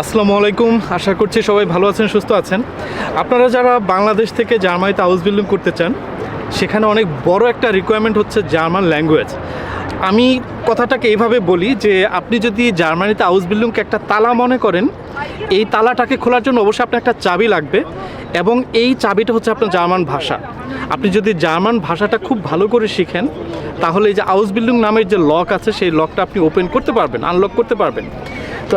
আসসালামু আলাইকুম। আশা করছি সবাই ভালো আছেন, সুস্থ আছেন। আপনারা যারা বাংলাদেশ থেকে জার্মানিতে হাউস বিল্ডিং করতে চান, সেখানে অনেক বড় একটা রিকোয়ারমেন্ট হচ্ছে জার্মান ল্যাঙ্গুয়েজ আমি কথাটাকে এইভাবে বলি যে, আপনি যদি জার্মানিতে হাউস বিল্ডিংকে একটা তালা মনে করেন, এই তালাটাকে খোলার জন্য অবশ্যই আপনার একটা চাবি লাগবে এবং এই চাবিটা হচ্ছে আপনার জার্মান ভাষা। আপনি যদি জার্মান ভাষাটা খুব ভালো করে শিখেন, তাহলে এই যে হাউস বিল্ডিং নামের যে লক আছে, সেই লকটা আপনি ওপেন করতে পারবেন আনলক করতে পারবেন। তো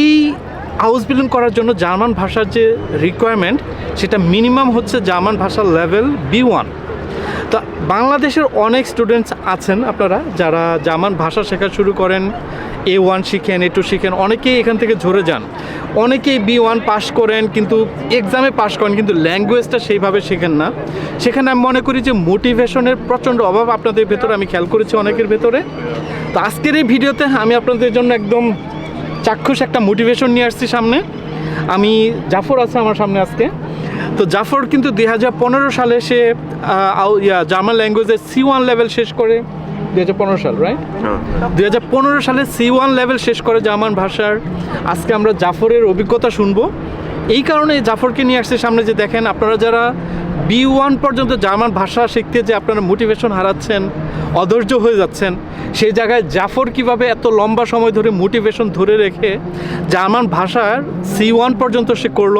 এই হাউস বিল্ডিং করার জন্য জার্মান ভাষার যে রিকোয়ারমেন্ট সেটা মিনিমাম হচ্ছে জার্মান ভাষার লেভেল বি ওয়ান তো বাংলাদেশের অনেক স্টুডেন্টস আছেন আপনারা, যারা জার্মান ভাষা শেখা শুরু করেন এ ওয়ান শিখেন এ টু শিখেন, অনেকেই এখান থেকে ঝরে যান। অনেকেই বি ওয়ান পাস করেন, কিন্তু এক্সামে পাস করেন, কিন্তু ল্যাঙ্গুয়েজটা সেইভাবে শেখেন না। সেখানে আমি মনে করি যে মোটিভেশনের প্রচণ্ড অভাব আপনাদের ভেতরে, আমি খেয়াল করেছি অনেকের ভেতরে। তো আজকের এই ভিডিওতে আমি আপনাদের জন্য একদম চাক্ষুষ একটা মোটিভেশন নিয়ে আসছি সামনে। আমি জাফর আছে আমার সামনে আজকে। তো জাফর কিন্তু দুই হাজার পনেরো সালে সে জার্মান ল্যাঙ্গুয়েজের সি ওয়ান লেভেল শেষ করে। দুই হাজার পনেরো সাল রাইট দুই হাজার পনেরো সালে সি ওয়ান লেভেল শেষ করে জার্মান ভাষার। আজকে আমরা জাফরের অভিজ্ঞতা শুনব। এই কারণে জাফরকে নিয়ে আসছে সামনে যে দেখেন আপনারা যারা বি ওয়ান পর্যন্ত জার্মান ভাষা শিখতে যে আপনারা মোটিভেশন হারাচ্ছেন, অধৈর্য হয়ে যাচ্ছেন, সেই জায়গায় জাফর কীভাবে এত লম্বা সময় ধরে মোটিভেশন ধরে রেখে জার্মান ভাষার সি ওয়ান পর্যন্ত সে করল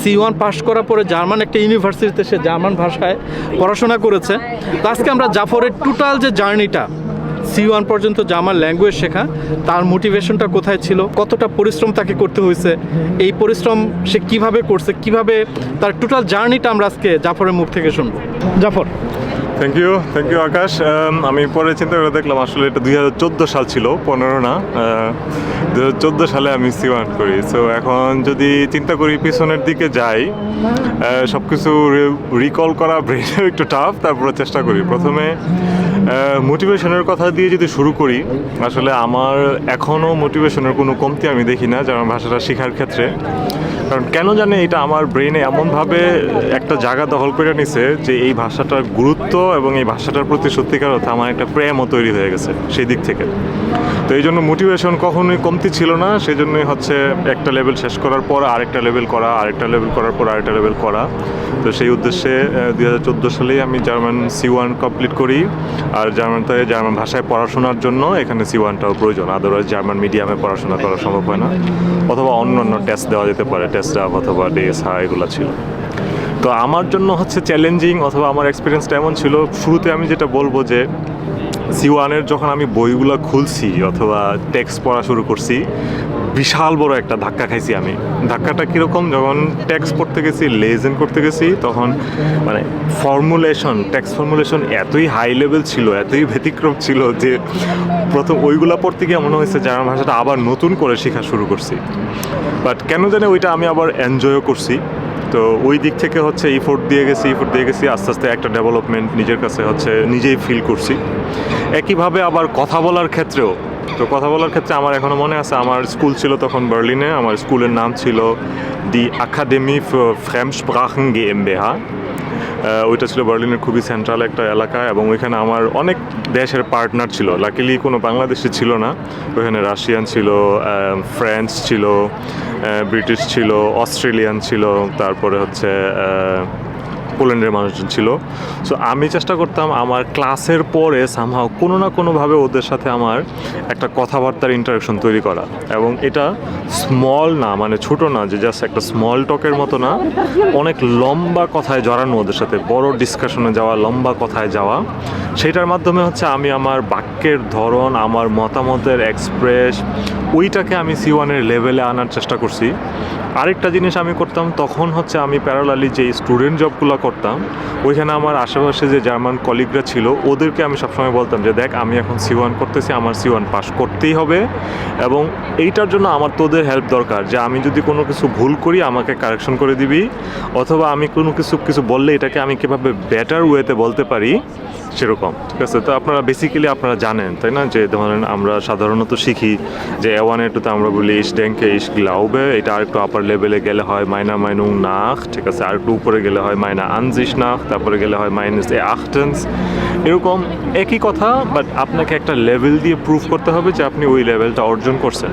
সি ওয়ান পাস করার পরে জার্মান একটা ইউনিভার্সিটিতে সে জার্মান ভাষায় পড়াশোনা করেছে। তো আজকে আমরা জাফরের টোটাল যে জার্নিটা সি ওয়ান পর্যন্ত জামার ল্যাঙ্গুয়েজ শেখা, তার মোটিভেশনটা কোথায় ছিল, কতটা পরিশ্রম তাকে করতে হয়েছে, এই পরিশ্রম সে কীভাবে করছে, কীভাবে তার টোটাল জার্নিটা আমরা আজকে জাফরের মুখ থেকে শুনব। Zafar thank you thank you Akash আমি পরে চিন্তা করে দেখলাম, আসলে এটা দুই হাজার চোদ্দ সাল ছিল, পনেরো না দু হাজার চোদ্দ সালে আমি সি ওয়ান করি। সো এখন যদি চিন্তা করি পিছনের দিকে যাই সব কিছু রিকল করা ব্রেনেও একটু টাফ তারপরে চেষ্টা করি। প্রথমে মোটিভেশনের কথা দিয়ে যদি শুরু করি, আসলে আমার এখনও মোটিভেশনের কোনো কমতি আমি দেখি না, যেমন ভাষাটা শেখার ক্ষেত্রে। কারণ কেন জানে এটা আমার ব্রেনে এমনভাবে একটা জায়গা দখল করে নিছে যে এই ভাষাটার গুরুত্ব এবং এই ভাষাটার প্রতি সত্যিকার অর্থে আমার একটা প্রেমও তৈরি হয়ে গেছে সেই দিক থেকে। তো এই জন্য মোটিভেশন কখনোই কমতি ছিল না সেই জন্যই হচ্ছে একটা লেভেল শেষ করার পর আরেকটা লেভেল করা, আরেকটা লেভেল করার পর আরেকটা লেভেল করা। তো সেই উদ্দেশ্যে দুই হাজার চোদ্দ সালেই আমি জার্মান সি ওয়ান কমপ্লিট করি। আর জার্মান জার্মানতে জার্মান ভাষায় পড়াশোনার জন্য এখানে সি ওয়ানটাও প্রয়োজন। আদারওয়াইজ জার্মান মিডিয়ামে পড়াশোনা করা সম্ভব হয় না। অথবা অন্য অন্য টেস্ট দেওয়া যেতে পারে টেস্ট অথবা ডিএসআ এগুলো ছিল। তো আমার জন্য হচ্ছে চ্যালেঞ্জিং অথবা আমার এক্সপিরিয়েন্সটা এমন ছিল, শুরুতে আমি যেটা বলব যে সি ওয়ানের যখন আমি বইগুলো খুলছি অথবা টেক্সট পড়া শুরু করছি, বিশাল বড় একটা ধাক্কা খাইছি আমি। ধাক্কাটা কীরকম? যখন টেক্সট পড়তে গেছি লেজেন করতে গেছি, তখন মানে ফর্মুলেশন টেক্সট ফর্মুলেশন এতই হাই লেভেল ছিল, এতই ব্যতিক্রম ছিল যে প্রথম ওইগুলা পড়তে গিয়ে মনে হয়েছে জার্মান ভাষাটা আবার নতুন করে শেখা শুরু করছি। বাট কেন জানে ওইটা আমি আবার এনজয়ও করছি। তো ওই দিক থেকে হচ্ছে ইফোর্ট দিয়ে গেছি ইফোর্ট দিয়ে গেছি আস্তে আস্তে একটা ডেভেলপমেন্ট নিজের কাছে হচ্ছে নিজেই ফিল করছি। একইভাবে আবার কথা বলার ক্ষেত্রেও তো কথা বলার ক্ষেত্রে আমার এখনও মনে আছে আমার স্কুল ছিল তখন বার্লিনে আমার স্কুলের নাম ছিল দি আকাডেমি গে এম আহ, ওইটা ছিল বার্লিনের খুবই সেন্ট্রাল একটা এলাকা এবং ওইখানে আমার অনেক দেশের পার্টনার ছিল। লাকিলি কোনো বাংলাদেশি ছিল না। ওইখানে রাশিয়ান ছিল ফ্রেঞ্চ ছিল ব্রিটিশ ছিল অস্ট্রেলিয়ান ছিল, তারপরে হচ্ছে পোল্যান্ডের মানুষজন ছিল। সো আমি চেষ্টা করতাম আমার ক্লাসের পরে সামহাও কোনো না কোনোভাবে ওদের সাথে আমার একটা কথাবার্তার ইন্টারাকশন তৈরি করা। এবং এটা স্মল না মানে ছোট না, যে জাস্ট একটা স্মল টকের মতো না। অনেক লম্বা কথায় জড়ানো ওদের সাথে, বড় ডিসকাশনে যাওয়া, লম্বা কথায় যাওয়া। সেটার মাধ্যমে হচ্ছে আমি আমার বাক্যের ধরন, আমার মতামতের এক্সপ্রেস ওইটাকে আমি সি ওয়ানের লেভেলে আনার চেষ্টা করছি। আরেকটা জিনিস আমি করতাম, তখন হচ্ছে আমি প্যারালালি যে স্টুডেন্ট জবগুলো করতাম, ওইখানে আমার আশেপাশে যে জার্মান কলিগরা ছিল, ওদেরকে আমি সবসময় বলতাম যে, দেখ, আমি এখন সি ওয়ান করতেছি, আমার সি ওয়ান পাস করতেই হবে। এবং এইটার জন্য আমার তোদের হেল্প দরকার যে, আমি যদি কোনো কিছু ভুল করি, আমাকে কারেকশন করে দিবি। অথবা আমি কোনো কিছু কিছু বললে এটাকে আমি কীভাবে বেটার ওয়েতে বলতে পারি সেরকম, ঠিক আছে? তো আপনারা বেসিক্যালি আপনারা জানেন, তাই না? যে ধরেন আমরা সাধারণত শিখি যে এ ওয়ান এ টুতে আমরা বলি ইস ডেঙ্কে ইস গ্লাউবে, এটা আরেকটু আপার লেভেলে গেলে হয় মাইনা মাইনুং নাখ, ঠিক আছে? আর একটু উপরে গেলে হয় মাইনা আনজিস নাখ, তারপরে গেলে হয় মাইনাস এ আখটেন্স। এরকম একই কথা বাট আপনাকে একটা লেভেল দিয়ে প্রুভ করতে হবে যে আপনি ওই লেভেলটা অর্জন করছেন।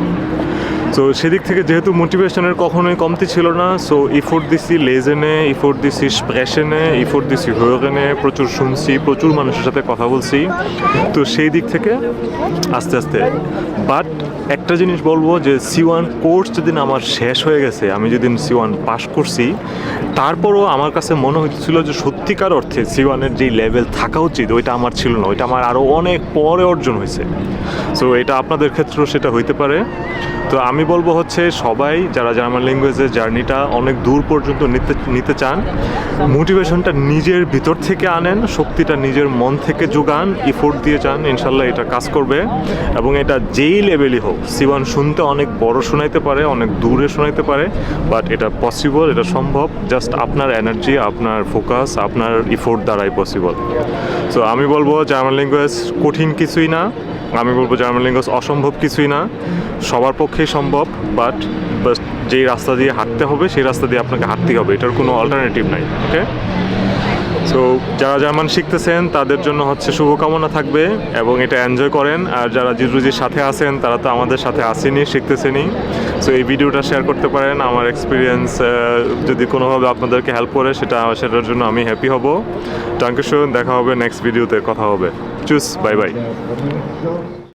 তো তো সেদিক থেকে যেহেতু মোটিভেশনের কখনোই কমতি ছিল না সো ইফোর্ট দিছি লেজেনে ইফোর্ট দিছি স্প্রেশনে ইফোর্ট দিছি হোয়েগেনে প্রচুর শুনছি, প্রচুর মানুষের সাথে কথা বলছি। তো সেই দিক থেকে আস্তে আস্তে। বাট একটা জিনিস বলব যে সি ওয়ান কোর্স যেদিন আমার শেষ হয়ে গেছে, আমি যেদিন সি ওয়ান পাস করছি, তারপরও আমার কাছে মনে হচ্ছিল যে সত্যিকার অর্থে সি ওয়ানের যেই লেভেল থাকা উচিত, ওইটা আমার ছিল না, ওইটা আমার আরও অনেক পরে অর্জন হয়েছে। সো এটা আপনাদের ক্ষেত্রেও সেটা হইতে পারে। তো আমি বলব হচ্ছে সবাই যারা জার্মান ল্যাঙ্গুয়েজের জার্নিটা অনেক দূর পর্যন্ত নিতে নিতে চান, মোটিভেশনটা নিজের ভিতর থেকে আনেন, শক্তিটা নিজের মন থেকে যোগান ইফোর্ট দিয়ে যান ইনশাল্লাহ এটা কাজ করবে। এবং এটা যেই লেভেলই হোক, সিওয়ান শুনতে অনেক বড় শোনাইতে পারে, অনেক দূরে শোনাইতে পারে বাট এটা পসিবল এটা সম্ভব জাস্ট আপনার এনার্জি আপনার ফোকাস আপনার ইফোর্ট দ্বারাই পসিবল সো আমি বলব জার্মান ল্যাঙ্গুয়েজ কঠিন কিছুই না। আমি বলব জার্মান ল্যাঙ্গুয়েজ অসম্ভব কিছুই না। সবার পক্ষেই সম্ভব বাট বাস যেই রাস্তা দিয়ে হাঁটতে হবে, সেই রাস্তা দিয়ে আপনাকে হাঁটতেই হবে। এটার কোনো অল্টারনেটিভ নাই ওকে সো যারা জার্মান শিখতেছেন, তাদের জন্য হচ্ছে শুভকামনা থাকবে এবং এটা এনজয় করেন। আর যারা জিরুজির সাথে আছেন, তারা তো আমাদের সাথে আসেনি, শিখতেছেনই। সো এই ভিডিওটা শেয়ার করতে পারেন। আমার এক্সপিরিয়েন্স যদি কোনোভাবে আপনাদেরকে হেল্প করে, সেটা, সেটার জন্য আমি হ্যাপি হব। টাঙ্কেশ্বর দেখা হবে নেক্সট ভিডিওতে কথা হবে। Choose bye bye